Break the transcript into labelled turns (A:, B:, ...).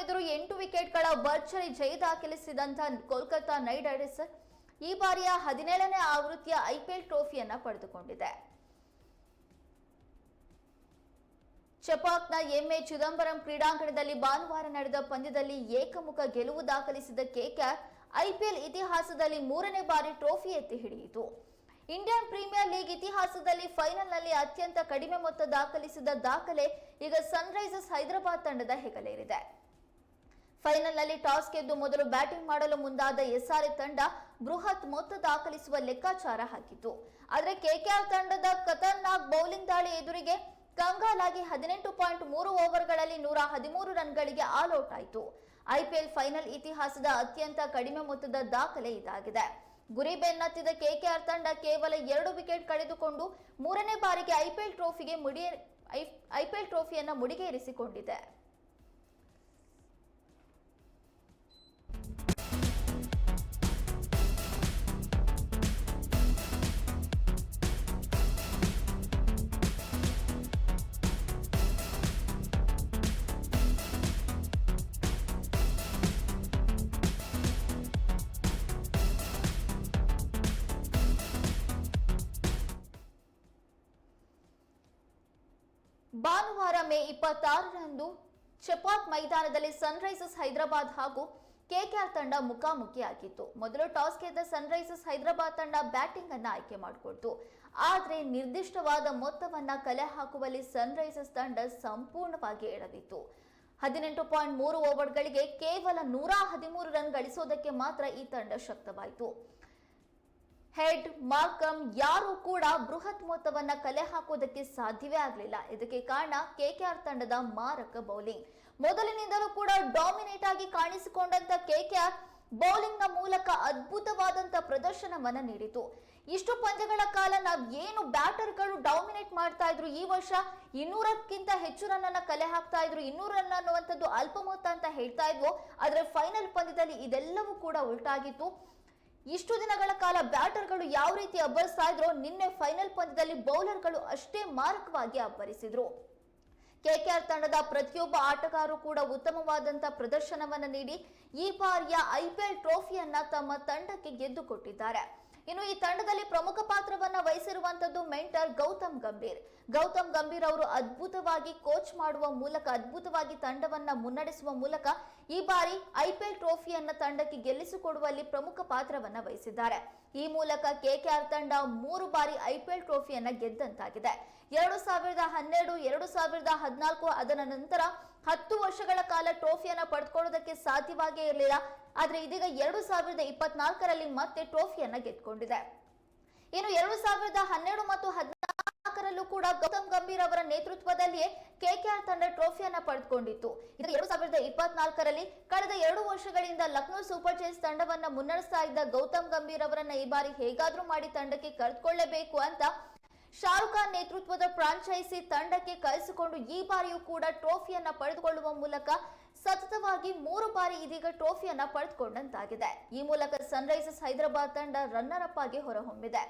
A: ಎದುರು ಎಂಟು ವಿಕೆಟ್ಗಳ ಭರ್ಜರಿ ಜಯ ದಾಖಲಿಸಿದಂತ ಕೋಲ್ಕತ್ತಾ ನೈಟ್ ರೈಡರ್ಸ್ ಈ ಬಾರಿಯ ಹದಿನೇಳನೇ ಆವೃತ್ತಿಯ ಐಪಿಎಲ್ ಟ್ರೋಫಿಯನ್ನ ಪಡೆದುಕೊಂಡಿದೆ. ಚಪಾಕ್ನ ಎಂಎ ಚಿದಂಬರಂ ಕ್ರೀಡಾಂಗಣದಲ್ಲಿ ಭಾನುವಾರ ನಡೆದ ಪಂದ್ಯದಲ್ಲಿ ಏಕಮುಖ ಗೆಲುವು ದಾಖಲಿಸಿದ ಕೆಕೆಆರ್ ಐಪಿಎಲ್ ಇತಿಹಾಸದಲ್ಲಿ ಮೂರನೇ ಬಾರಿ ಟ್ರೋಫಿ ಎತ್ತಿ ಹಿಡಿಯಿತು. ಇಂಡಿಯನ್ ಪ್ರೀಮಿಯರ್ ಲೀಗ್ ಇತಿಹಾಸದಲ್ಲಿ ಫೈನಲ್ನಲ್ಲಿ ಅತ್ಯಂತ ಕಡಿಮೆ ಮೊತ್ತ ದಾಖಲಿಸಿದ ದಾಖಲೆ ಈಗ ಸನ್ರೈಸರ್ಸ್ ಹೈದರಾಬಾದ್ ತಂಡದ ಹೆಗಲೇರಿದೆ. ಫೈನಲ್ನಲ್ಲಿ ಟಾಸ್ ಗೆದ್ದು ಮೊದಲು ಬ್ಯಾಟಿಂಗ್ ಮಾಡಲು ಮುಂದಾದ ಎಸ್ಆರ್ಎ ತಂಡ ಬೃಹತ್ ಮೊತ್ತ ದಾಖಲಿಸುವ ಲೆಕ್ಕಾಚಾರ ಹಾಕಿತು ಆದರೆ ಕೆಕೆಆರ್ ತಂಡದ ಖತರ್ನಾಕ್ ಬೌಲಿಂಗ್ ದಾಳಿ ಎದುರಿಗೆ ಕಂಗಾಲಾಗಿ ಹದಿನೆಂಟು ಪಾಯಿಂಟ್ ಮೂರು ಓವರ್ಗಳಲ್ಲಿ ನೂರ ಹದಿಮೂರು ರನ್ಗಳಿಗೆ ಆಲ್ ಔಟ್ ಆಯಿತು ಐಪಿಎಲ್ ಫೈನಲ್ ಇತಿಹಾಸದ ಅತ್ಯಂತ ಕಡಿಮೆ ಮೊತ್ತದ ದಾಖಲೆ ಇದಾಗಿದೆ. ಗುರಿ ಬೆನ್ನತ್ತಿದ ಕೆಕೆಆರ್ ತಂಡ ಕೇವಲ ಎರಡು ವಿಕೆಟ್ ಕಳೆದುಕೊಂಡು ಮೂರನೇ ಬಾರಿಗೆ ಐಪಿಎಲ್ ಟ್ರೋಫಿಗೆ ಮುಡಿ ಐಪಿಎಲ್ ಟ್ರೋಫಿಯನ್ನು ಮುಡಿಗೇರಿಸಿಕೊಂಡಿದೆ. ಭಾನುವಾರ ಮೇ ಇಪ್ಪತ್ತಾರರಂದು ಚೆಪಾಕ್ ಮೈದಾನದಲ್ಲಿ ಸನ್ರೈಸರ್ಸ್ ಹೈದರಾಬಾದ್ ಹಾಗೂ ಕೆಕೆಆರ್ ತಂಡ ಮುಖಾಮುಖಿಯಾಗಿತ್ತು. ಮೊದಲು ಟಾಸ್ ಗೆದ್ದ ಸನ್ರೈಸರ್ಸ್ ಹೈದರಾಬಾದ್ ತಂಡ ಬ್ಯಾಟಿಂಗ್ ಅನ್ನ ಆಯ್ಕೆ ಮಾಡಿಕೊಡ್ತು. ಆದರೆ ನಿರ್ದಿಷ್ಟವಾದ ಮೊತ್ತವನ್ನ ಕಲೆ ಹಾಕುವಲ್ಲಿ ಸನ್ರೈಸರ್ಸ್ ತಂಡ ಸಂಪೂರ್ಣವಾಗಿ ಎಡವಿತ್ತು ಹದಿನೆಂಟು ಪಾಯಿಂಟ್ ಮೂರು ಓವರ್ಗಳಿಗೆ ಕೇವಲ ನೂರ ಹದಿಮೂರು ರನ್ ಗಳಿಸೋದಕ್ಕೆ ಮಾತ್ರ ಈ ತಂಡ ಶಕ್ತವಾಯಿತು. ಹೆಡ್ ಮಾರ್ಕಮ್ ಯಾರು ಕೂಡ ಬೃಹತ್ ಮೊತ್ತವನ್ನ ಕಲೆ ಹಾಕೋದಕ್ಕೆ ಸಾಧ್ಯವೇ ಆಗಲಿಲ್ಲ. ಇದಕ್ಕೆ ಕಾರಣ ಕೆಕೆಆರ್ ತಂಡದ ಮಾರಕ ಬೌಲಿಂಗ್. ಮೊದಲಿನಿಂದಲೂ ಕೂಡ ಡಾಮಿನೇಟ್ ಆಗಿ ಕಾಣಿಸಿಕೊಂಡಂತ ಕೆಕೆಆರ್ ಬೌಲಿಂಗ್ನ ಮೂಲಕ ಅದ್ಭುತವಾದಂತ ಪ್ರದರ್ಶನವನ್ನ ನೀಡಿತು. ಇಷ್ಟು ಪಂದ್ಯಗಳ ಕಾಲ ನಾವು ಏನು ಬ್ಯಾಟರ್ಗಳು ಡಾಮಿನೇಟ್ ಮಾಡ್ತಾ ಇದ್ರು ಈ ವರ್ಷ ಇನ್ನೂರಕ್ಕಿಂತ ಹೆಚ್ಚು ರನ್ ಅನ್ನ ಕಲೆ ಹಾಕ್ತಾ ಇದ್ರು, ಇನ್ನೂರು ರನ್ ಅನ್ನುವಂಥದ್ದು ಅಲ್ಪ ಮೊತ್ತ ಅಂತ ಹೇಳ್ತಾ ಇದ್ವು, ಆದ್ರೆ ಫೈನಲ್ ಪಂದ್ಯದಲ್ಲಿ ಇದೆಲ್ಲವೂ ಕೂಡ ಉಲ್ಟಾಗಿತ್ತು. ಇಷ್ಟು ದಿನಗಳ ಕಾಲ ಬ್ಯಾಟರ್ಗಳು ಯಾವ ರೀತಿ ಅಬ್ಬರಿಸ್ತಾ ಇದ್ರೋ ನಿನ್ನೆ ಫೈನಲ್ ಪಂದ್ಯದಲ್ಲಿ ಬೌಲರ್ಗಳು ಅಷ್ಟೇ ಮಾರಕವಾಗಿ ಅಬ್ಬರಿಸಿದ್ರು. ಕೆಕೆಆರ್ ತಂಡದ ಪ್ರತಿಯೊಬ್ಬ ಆಟಗಾರರು ಕೂಡ ಉತ್ತಮವಾದಂತ ಪ್ರದರ್ಶನವನ್ನ ನೀಡಿ ಈ ಬಾರಿಯ ಐಪಿಎಲ್ ಟ್ರೋಫಿಯನ್ನ ತಮ್ಮ ತಂಡಕ್ಕೆ ಗೆದ್ದುಕೊಟ್ಟಿದ್ದಾರೆ. ಇನ್ನು ಈ ತಂಡದಲ್ಲಿ ಪ್ರಮುಖ ಪಾತ್ರವನ್ನ ವಹಿಸಿರುವಂತದ್ದು ಮೆಂಟರ್ ಗೌತಮ್ ಗಂಭೀರ್. ಗೌತಮ್ ಗಂಭೀರ್ ಅವರು ಅದ್ಭುತವಾಗಿ ಕೋಚ್ ಮಾಡುವ ಮೂಲಕ, ಅದ್ಭುತವಾಗಿ ತಂಡವನ್ನ ಮುನ್ನಡೆಸುವ ಮೂಲಕ ಈ ಬಾರಿ ಐಪಿಎಲ್ ಟ್ರೋಫಿಯನ್ನ ತಂಡಕ್ಕೆ ಗೆಲ್ಲಿಸಿಕೊಡುವಲ್ಲಿ ಪ್ರಮುಖ ಪಾತ್ರವನ್ನ ವಹಿಸಿದ್ದಾರೆ. ಈ ಮೂಲಕ ಕೆಕೆಆರ್ ತಂಡ ಮೂರು ಬಾರಿ ಐಪಿಎಲ್ ಟ್ರೋಫಿಯನ್ನ ಗೆದ್ದಂತಾಗಿದೆ. ಎರಡು ಸಾವಿರದ ಹನ್ನೆರಡು, ಎರಡು ಸಾವಿರದ ಹದಿನಾಲ್ಕು ಅದರ ನಂತರ ಹತ್ತು ವರ್ಷಗಳ ಕಾಲ ಟ್ರೋಫಿಯನ್ನ ಪಡೆದುಕೊಳ್ಳೋದಕ್ಕೆ ಸಾಧ್ಯವಾಗೇ ಇರಲಿಲ್ಲ. ಆದ್ರೆ ಇದೀಗ ಎರಡು ಸಾವಿರದ ಇಪ್ಪತ್ನಾಲ್ಕರಲ್ಲಿ ಮತ್ತೆ ಟ್ರೋಫಿಯನ್ನ ಗೆದ್ದುಕೊಂಡಿದೆ. ಇನ್ನು ಎರಡು ಸಾವಿರದ ಹನ್ನೆರಡು ಮತ್ತು ಹದಿನಾಲ್ಕರಲ್ಲೂ ಕೂಡ ಗೌತಮ್ ಗಂಭೀರ್ ಅವರ ನೇತೃತ್ವದಲ್ಲಿಯೇ ಕೆಕೆಆರ್ ತಂಡ ಟ್ರೋಫಿಯನ್ನ ಪಡೆದುಕೊಂಡಿತ್ತು. ಇದು ಎರಡು ಸಾವಿರದ ಇಪ್ಪತ್ನಾಲ್ಕರಲ್ಲಿ ಕಳೆದ ಎರಡು ವರ್ಷಗಳಿಂದ ಲಕ್ನೋ ಸೂಪರ್ ಜೈನ್ಸ್ ತಂಡವನ್ನ ಮುನ್ನಡೆಸ್ತಾ ಇದ್ದ ಗೌತಮ್ ಗಂಭೀರ್ ಅವರನ್ನ ಈ ಬಾರಿ ಹೇಗಾದ್ರೂ ಮಾಡಿ ತಂಡಕ್ಕೆ ಕರೆದುಕೊಳ್ಳಬೇಕು ಅಂತ ಶಾರುಖ್ ಖಾನ್ ನೇತೃತ್ವದ ಫ್ರಾಂಚೈಸಿ ತಂಡಕ್ಕೆ ಕಳಿಸಿಕೊಂಡು ಈ ಬಾರಿಯೂ ಕೂಡ ಟ್ರೋಫಿಯನ್ನ ಪಡೆದುಕೊಳ್ಳುವ ಮೂಲಕ ಸತತವಾಗಿ ಮೂರು ಬಾರಿ ಇದೀಗ ಟ್ರೋಫಿಯನ್ನ ಪಡೆದುಕೊಂಡಂತಾಗಿದೆ. ಈ ಮೂಲಕ ಸನ್ರೈಸರ್ಸ್ ಹೈದರಾಬಾದ್ ತಂಡ ರನ್ನರ್ ಅಪ್ ಆಗಿ ಹೊರಹೊಮ್ಮಿದೆ.